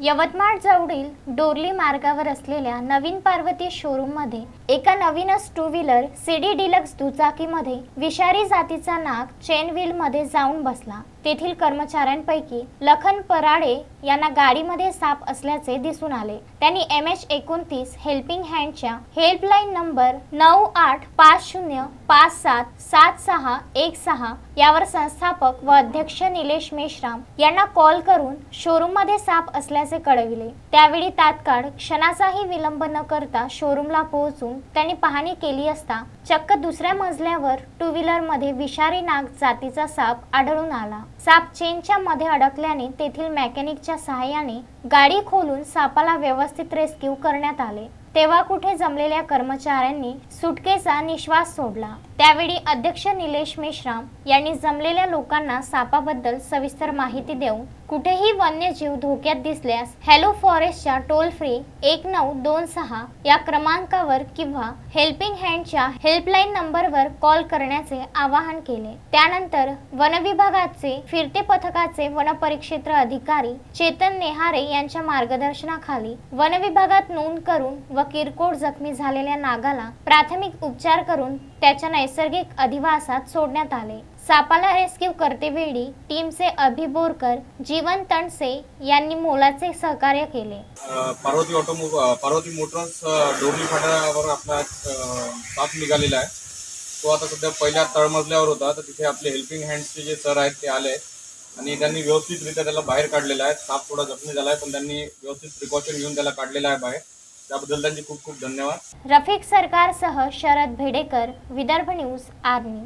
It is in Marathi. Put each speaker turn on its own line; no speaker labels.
यवतमाळ जवळील डोरली मार्गावर असलेल्या नवीन पार्वती शोरूममध्ये एका नवीनच टू व्हीलर सीडी डिलक्स दुचाकीमध्ये विषारी जातीचा नाग चेन व्हील मध्ये जाऊन बसला. तेथील कर्मचाऱ्यांपैकी लखन पराडे यांना गाडीमध्ये साप असल्याचे दिसून आले. त्यांनी एम एच एकोणतीस हेल्पिंग हँडच्या हेल्पलाईन नंबर नऊ आठ पाच शून्य पाच सात सात सहा एक सहा यावर संस्थापक व अध्यक्ष निलेश मेश्राम यांना कॉल करून शोरूममध्ये साप असल्याचे कळविले. त्यावेळी तात्काळ क्षणाचाही विलंब न करता शोरूमला पोहोचून त्यांनी पाहणी केली असता चक्क दुसऱ्या मजल्यावर टू व्हीलरमध्ये विषारी नाग जातीचा साप आढळून आला. साप चेनच्या मध्ये अडकल्याने तेथील मेकॅनिकच्या सहाय्याने गाडी खोलून सापाला व्यवस्थित रेस्क्यू करण्यात आले. तेव्हा कुठे जमलेल्या कर्मचाऱ्यांनी सुटकेचा निश्वास सोडला. त्यावेळी अध्यक्ष निलेश मेश्राम यांनी जमलेल्या लोकांना सापाबद्दल सविस्तर माहिती देऊन कुठेही वन्यजीव धोक्यात दिसल्यास हॅलो फॉरेस्टच्या टोल फ्री एक नऊ दोन सहा या क्रमांकावर किंवा हेल्पिंग हँडच्या हेल्पलाईन नंबरवर कॉल करण्याचे आवाहन केले. त्यानंतर वनविभागाचे फिरते पथकाचे वनपरिक्षेत्र अधिकारी चेतन नेहारे यांच्या मार्गदर्शनाखाली वनविभागात नोंद करून व किरकोळ जखमी झालेल्या नागाला प्राथमिक उपचार करून त्याच्या नैसर्गिक अधिवासात सोडण्यात आले. सापाला रेस्क्यू करतेवेळी टीमचे अभि बोरकर जीवन तणसे यांनी मोलाचे सहकार्य केले.
पार्वती ऑटोमो पार्वती मोटर्स डोरली फाट्यावर आपला एक, साप निघालेला आहे. तो आता सध्या पहिल्या तळमजल्यावर होता. तर तिथे आपले हेल्पिंग हँड्सचे जे सर आहेत ते आले. आणि त्यांनी व्यवस्थितरित्या त्याला बाहेर काढलेला आहे. साप थोडा जखमी झाला आहे पण त्यांनी व्यवस्थित प्रिकॉशन घेऊन त्याला काढलेला आहे बाहेर. त्याबद्दल त्यांचे खूप खूप धन्यवाद.
रफिक सरकारसह शरद भेडेकर विदर्भ न्यूज आर्मी.